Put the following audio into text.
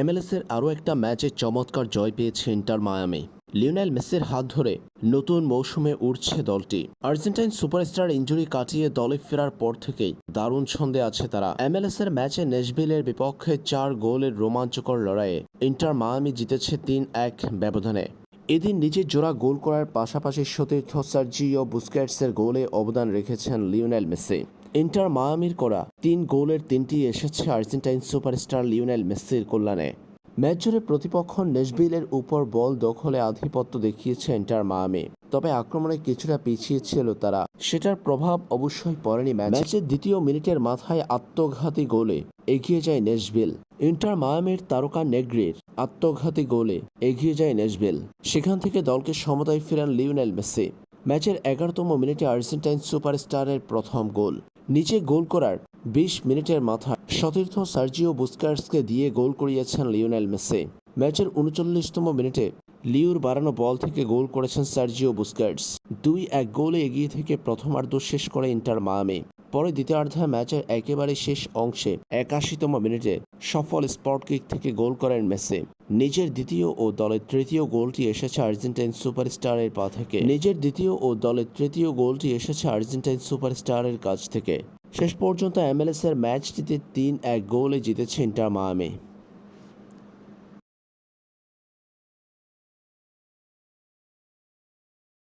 এমএলএসের আরও একটা ম্যাচে চমৎকার জয় পেয়েছে ইন্টার মায়ামি। লিওনেল মেসির হাত ধরে নতুন মৌসুমে উঠছে দলটি। আর্জেন্টাইন সুপারস্টার ইঞ্জুরি কাটিয়ে দলে ফেরার পর থেকেই দারুণ ছন্দে আছে তারা। এমএলএসের ম্যাচে নেশভিলের বিপক্ষে চার গোলের রোমাঞ্চকর লড়াইয়ে ইন্টার মায়ামি জিতেছে তিন এক ব্যবধানে। এদিন নিজের জোড়া গোল করার পাশাপাশি সতীর্থ সার্জিও বুস্কেটসের গোলে অবদান রেখেছেন লিওনেল মেসি। ইন্টার মায়ামির করা তিন গোলের তিনটি এসেছে আর্জেন্টাইন সুপারস্টার লিওনেল মেসির কল্যাণে। ম্যাচ জুড়ে প্রতিপক্ষ নেশবিলের উপর বল দখলে আধিপত্য দেখিয়েছে ইন্টার মায়ামি। তবে আক্রমণে কিছুটা পিছিয়ে ছিল তারা। সেটার প্রভাব অবশ্যই পড়েনি ম্যাচ। ম্যাচের দ্বিতীয় মিনিটের মাথায় আত্মঘাতী গোলে এগিয়ে যায় নেশবিল ইন্টার মায়ামির তারকা নেগ্রির আত্মঘাতী গোলে এগিয়ে যায় নেশবিল সেখান থেকে দলকে সমতায় ফেরান লিওনেল মেসি। ম্যাচের এগারোতম মিনিটে আর্জেন্টাইন সুপারস্টারের প্রথম গোল। নিচে গোল করার বিশ মিনিটের মাথা সতীর্থ সার্জিও বুস্কার্সকে দিয়ে গোল করিয়েছেন লিওনেল মেসে। ম্যাচের উনচল্লিশতম মিনিটে লিওর বাড়ানো বল থেকে গোল করেছেন সার্জিও বুস্কার্স। দুই এক গোলে এগিয়ে থেকে প্রথমার্ধ শেষ করে ইন্টার মায়ামি। পরে দ্বিতীয়ার্ধে ম্যাচের একেবারে শেষ অংশে একাশিতম মিনিটে সফল স্পট কিক থেকে গোল করেন মেসে। নিজের দ্বিতীয় ও দলের তৃতীয় গোলটি এসেছে আর্জেন্টাইন সুপারস্টারের পা থেকে। নিজের দ্বিতীয় ও দলের তৃতীয় গোলটি এসেছে আর্জেন্টাইন সুপারস্টারের কাছ থেকে। শেষ পর্যন্ত এমএলএস এর ম্যাচটিতে তিন এক গোলে জিতেছে ইন্টার মায়ামি।